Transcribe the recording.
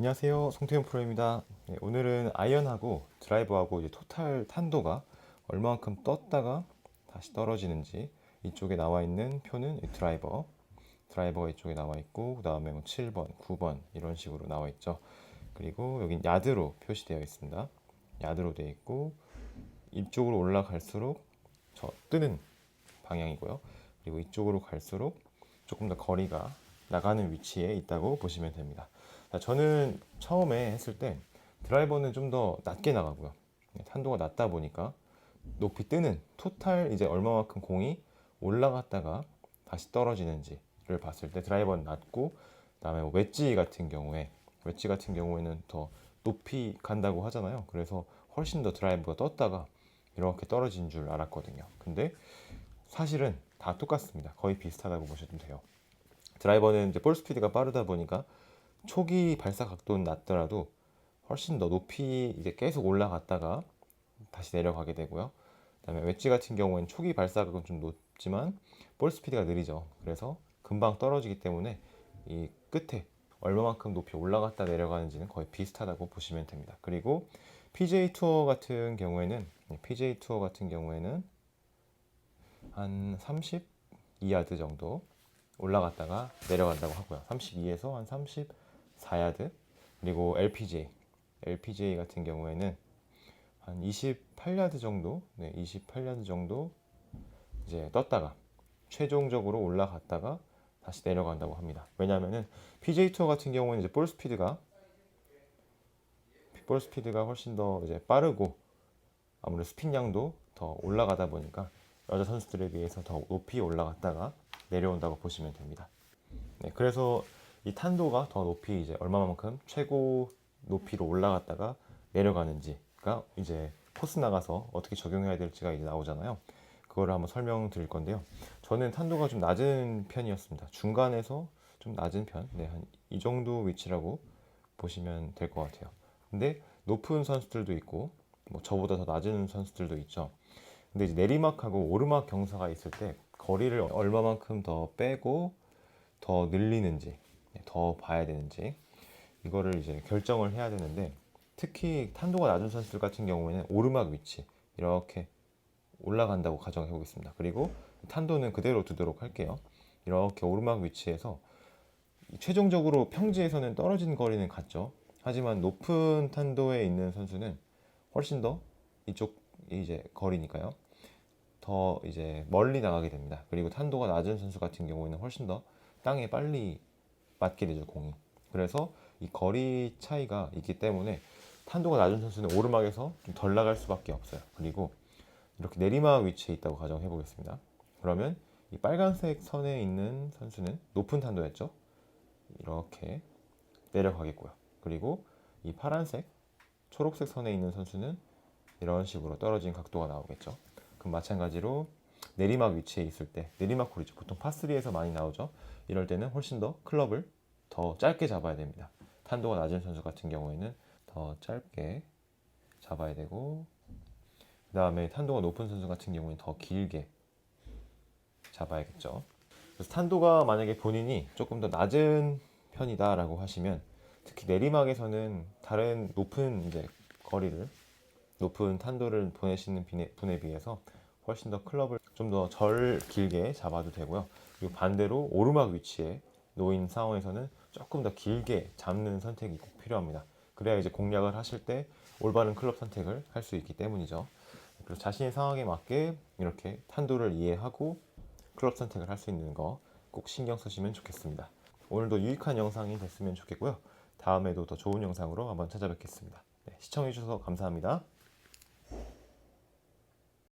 안녕하세요. 송태현 프로입니다. 네, 오늘은 아이언하고 드라이버하고 이제 토탈 탄도가 얼마만큼 떴다가 다시 떨어지는지 이쪽에 나와 있는 표는 이 드라이버, 드라이버가 이쪽에 나와 있고 그 다음에 뭐 7번, 9번 이런 식으로 나와 있죠. 그리고 여긴 야드로 표시되어 있습니다. 야드로 되어 있고 이쪽으로 올라갈수록 저 뜨는 방향이고요. 그리고 이쪽으로 갈수록 조금 더 거리가 나가는 위치에 있다고 보시면 됩니다. 자, 저는 처음에 했을 때 드라이버는 좀 더 낮게 나가고요. 네, 탄도가 낮다 보니까 높이 뜨는 토탈 이제 얼마만큼 공이 올라갔다가 다시 떨어지는지를 봤을 때 드라이버는 낮고 그다음에 뭐 웨지 같은 경우에 웨지 같은 경우에는 더 높이 간다고 하잖아요. 그래서 훨씬 더 드라이버가 떴다가 이렇게 떨어진 줄 알았거든요. 근데 사실은 다 똑같습니다. 거의 비슷하다고 보셔도 돼요. 드라이버는 이제 볼 스피드가 빠르다 보니까 초기 발사 각도는 낮더라도 훨씬 더 높이 이제 계속 올라갔다가 다시 내려가게 되고요. 그다음에 웨지 같은 경우에는 초기 발사 각은 좀 높지만 볼 스피드가 느리죠. 그래서 금방 떨어지기 때문에 이 끝에 얼마만큼 높이 올라갔다 내려가는지는 거의 비슷하다고 보시면 됩니다. 그리고 PJ 투어 같은 경우에는 PJ 투어 같은 경우에는 한 32야드 정도 올라갔다가 내려간다고 하고요. 32에서 한 34야드 그리고 LPGA LPGA 같은 경우에는 한 28야드 정도 네, 28야드 정도 이제 떴다가 최종적으로 올라갔다가 다시 내려간다고 합니다. 왜냐하면은 PJ 투어 같은 경우는 이제 볼 스피드가 볼 스피드가 훨씬 더 이제 빠르고 아무래도 스핀량도 더 올라가다 보니까 여자 선수들에 비해서 더 높이 올라갔다가 내려온다고 보시면 됩니다. 네, 그래서 이 탄도가 더 높이 이제 얼마만큼 최고 높이로 올라갔다가 내려가는지가 이제 코스 나가서 어떻게 적용해야 될지가 이제 나오잖아요. 그거를 한번 설명드릴 건데요. 저는 탄도가 좀 낮은 편이었습니다. 중간에서 좀 낮은 편, 네, 한 이 정도 위치라고 보시면 될 것 같아요. 근데 높은 선수들도 있고, 뭐 저보다 더 낮은 선수들도 있죠. 근데 이제 내리막하고 오르막 경사가 있을 때 거리를 얼마만큼 더 빼고 더 늘리는지 네, 더 봐야 되는지 이거를 이제 결정을 해야 되는데 특히 탄도가 낮은 선수들 같은 경우에는 오르막 위치 이렇게 올라간다고 가정해 보겠습니다. 그리고 탄도는 그대로 두도록 할게요. 이렇게 오르막 위치에서 최종적으로 평지에서는 떨어진 거리는 같죠. 하지만 높은 탄도에 있는 선수는 훨씬 더 이쪽 이제 거리니까요. 더 이제 멀리 나가게 됩니다. 그리고 탄도가 낮은 선수 같은 경우에는 훨씬 더 땅에 빨리 맞게 되죠, 공이. 그래서 이 거리 차이가 있기 때문에 탄도가 낮은 선수는 오르막에서 좀 덜 나갈 수밖에 없어요. 그리고 이렇게 내리막 위치에 있다고 가정해 보겠습니다. 그러면 이 빨간색 선에 있는 선수는 높은 탄도였죠. 이렇게 내려가겠고요. 그리고 이 파란색, 초록색 선에 있는 선수는 이런 식으로 떨어진 각도가 나오겠죠. 그럼 마찬가지로 내리막 위치에 있을 때 내리막 홀이죠. 보통 파3에서 많이 나오죠. 이럴 때는 훨씬 더 클럽을 더 짧게 잡아야 됩니다. 탄도가 낮은 선수 같은 경우에는 더 짧게 잡아야 되고 그 다음에 탄도가 높은 선수 같은 경우에는 더 길게 잡아야겠죠. 그래서 탄도가 만약에 본인이 조금 더 낮은 편이다라고 하시면 특히 내리막에서는 다른 높은 이제 거리를 높은 탄도를 보내시는 분에, 비해서 훨씬 더 클럽을 좀 더 절 길게 잡아도 되고요. 그리고 반대로 오르막 위치에 놓인 상황에서는 조금 더 길게 잡는 선택이 꼭 필요합니다. 그래야 이제 공략을 하실 때 올바른 클럽 선택을 할 수 있기 때문이죠. 그래서 자신의 상황에 맞게 이렇게 탄도를 이해하고 클럽 선택을 할 수 있는 거 꼭 신경 쓰시면 좋겠습니다. 오늘도 유익한 영상이 됐으면 좋겠고요. 다음에도 더 좋은 영상으로 한번 찾아뵙겠습니다. 네, 시청해주셔서 감사합니다.